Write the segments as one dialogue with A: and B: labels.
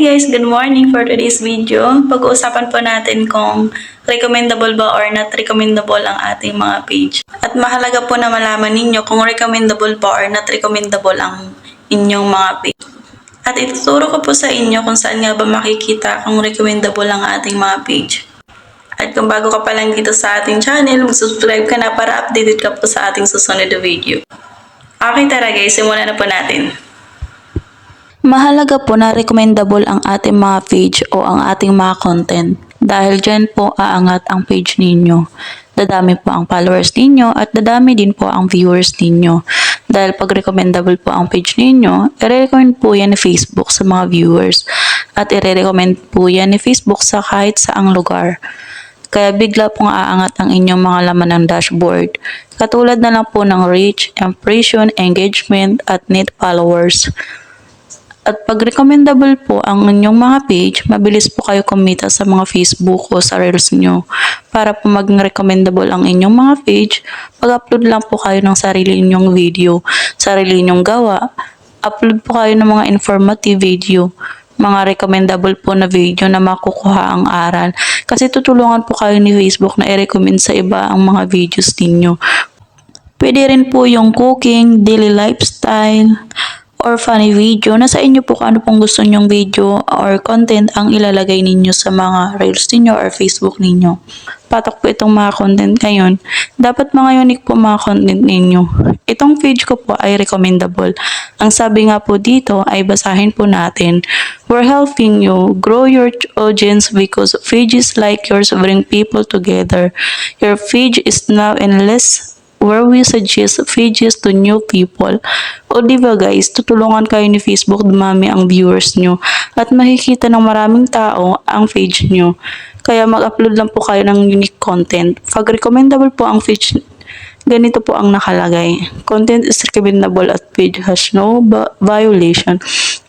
A: Guys, good morning for today's video. Pag-uusapan po natin kung recommendable ba or not recommendable ang ating mga page. At mahalaga po na malaman ninyo kung recommendable ba or not recommendable ang inyong mga page. At ituturo ko po sa inyo kung saan nga ba makikita kung recommendable ang ating mga page. At kung bago ka pa lang dito sa ating channel, mag-subscribe ka na para updated ka po sa ating susunod na video. Okay tara guys, simulan na po natin. Mahalaga po na recommendable ang ating mga page o ang ating mga content. Dahil dyan po aangat ang page ninyo. Dadami po ang followers ninyo at dadami din po ang viewers ninyo. Dahil pag recommendable po ang page ninyo, i-recommend po yan ni Facebook sa mga viewers. At i-recommend po yan ni Facebook sa kahit saang lugar. Kaya bigla pong aangat ang inyong mga laman ng dashboard. Katulad na lang po ng reach, impression, engagement, at net followers. At pag recommendable po ang inyong mga page, mabilis po kayo kumita sa mga Facebook o sa Reels nyo. Para po maging recommendable ang inyong mga page, pag-upload lang po kayo ng sarili ninyong video, sarili ninyong gawa. Upload po kayo ng mga informative video, mga recommendable po na video na makukuha ang aral. Kasi tutulungan po kayo ni Facebook na i-recommend sa iba ang mga videos ninyo. Pwede rin po yung cooking, daily lifestyle, or funny video. Nasa inyo po kung ano pong gusto nyong video or content ang ilalagay ninyo sa mga reels ninyo or Facebook ninyo. Patok po itong mga content ngayon. Dapat mga unique po mga content ninyo. Itong page ko po ay recommendable. Ang sabi nga po dito ay basahin po natin. We're helping you grow your audience because pages like yours bring people together. Your page is now endless where we suggest pages to new people. O ba guys, tutulungan kayo ni Facebook dumami ang viewers nyo at makikita ng maraming tao ang page nyo. Kaya mag-upload lang po kayo ng unique content. Pag recommendable po ang page, ganito po ang nakalagay. Content is recommendable at page has no violation.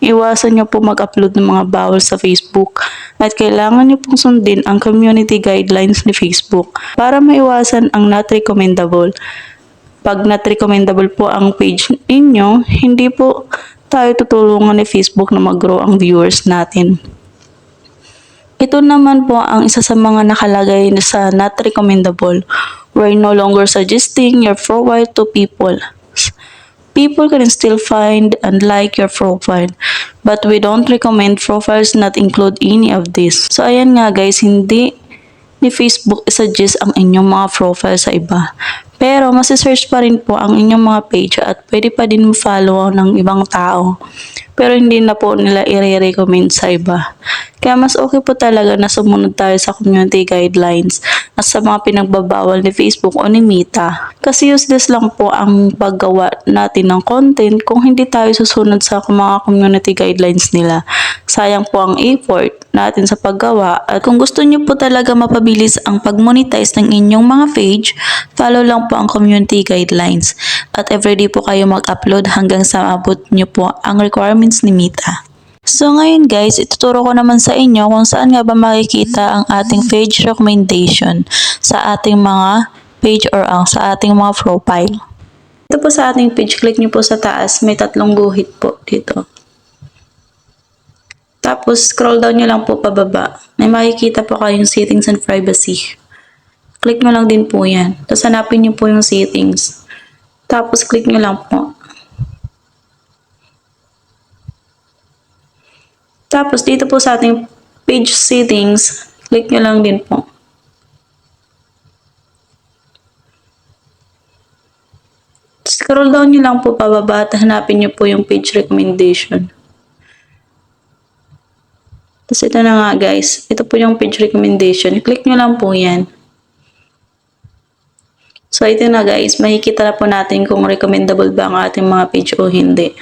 A: Iwasan nyo po mag-upload ng mga bawal sa Facebook at kailangan nyo pong sundin ang community guidelines ni Facebook para maiwasan ang not recommendable. Pag not recommendable po ang page ninyo, hindi po tayo tutulungan ni Facebook na mag-grow ang viewers natin. Ito naman po ang isa sa mga nakalagay sa not recommendable. We're no longer suggesting your profile to people. People can still find and like your profile. But we don't recommend profiles not include any of this. So ayan nga guys, hindi ni Facebook suggest ang inyong mga profile sa iba. Pero masisearch pa rin po ang inyong mga page at pwede pa din follow ng ibang tao. Pero hindi na po nila i-recommend sa iba. Kaya mas okay po talaga na sumunod tayo sa community guidelines at sa mga pinagbabawal ni Facebook o ni Meta. Kasi useless lang po ang paggawa natin ng content kung hindi tayo susunod sa mga community guidelines nila. Sayang po ang effort natin sa paggawa at kung gusto niyo po talaga mapabilis ang pag-monetize ng inyong mga page, follow lang po ang community guidelines at everyday po kayo mag-upload hanggang sa abot niyo po ang requirements ni Meta. So ngayon guys, ituturo ko naman sa inyo kung saan nga ba makikita ang ating page recommendation sa ating mga page or ang sa ating mga profile. Ito po sa ating page, click nyo po sa taas, may tatlong guhit po dito. Tapos scroll down nyo lang po pababa. May makikita po kayong settings and privacy. Click nyo lang din po yan. Tapos hanapin nyo po yung settings. Tapos click nyo lang po. Tapos dito po sa ating page settings, click nyo lang din po. Scroll down nyo lang po pababa at hanapin nyo po yung page recommendation. Tapos ito na nga guys, ito po yung page recommendation. Click nyo lang po yan. So ito na guys, makikita na po natin kung recommendable ba ang ating mga page o hindi.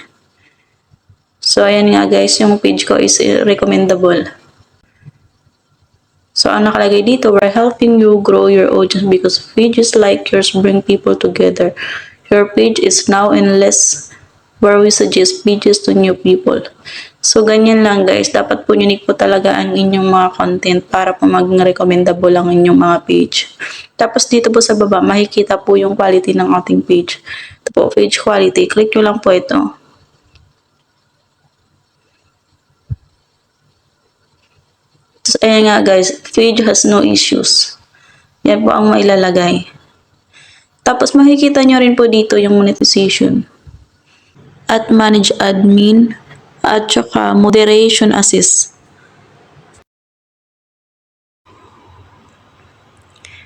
A: So, ayan nga guys, yung page ko is recommendable. So, ang nakalagay dito, we're helping you grow your audience because pages like yours bring people together. Your page is now endless where we suggest pages to new people. So, ganyan lang guys. Dapat po unique po talaga ang inyong mga content para po maging recommendable ang inyong mga page. Tapos dito po sa baba, makikita po yung quality ng ating page. Ito po, page quality. Click nyo lang po ito. So, ayan nga guys, page has no issues. Yan po ang mailalagay. Tapos makikita nyo rin po dito yung monetization. At manage admin. At saka moderation assist.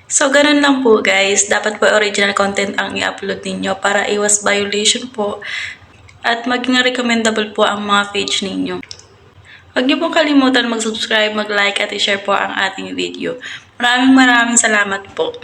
A: So, ganun lang po guys. Dapat po original content ang i-upload ninyo para iwas violation po. At maging recommendable po ang mga page ninyo. Huwag niyo pong kalimutan mag-subscribe, mag-like at i-share po ang ating video. Maraming maraming salamat po.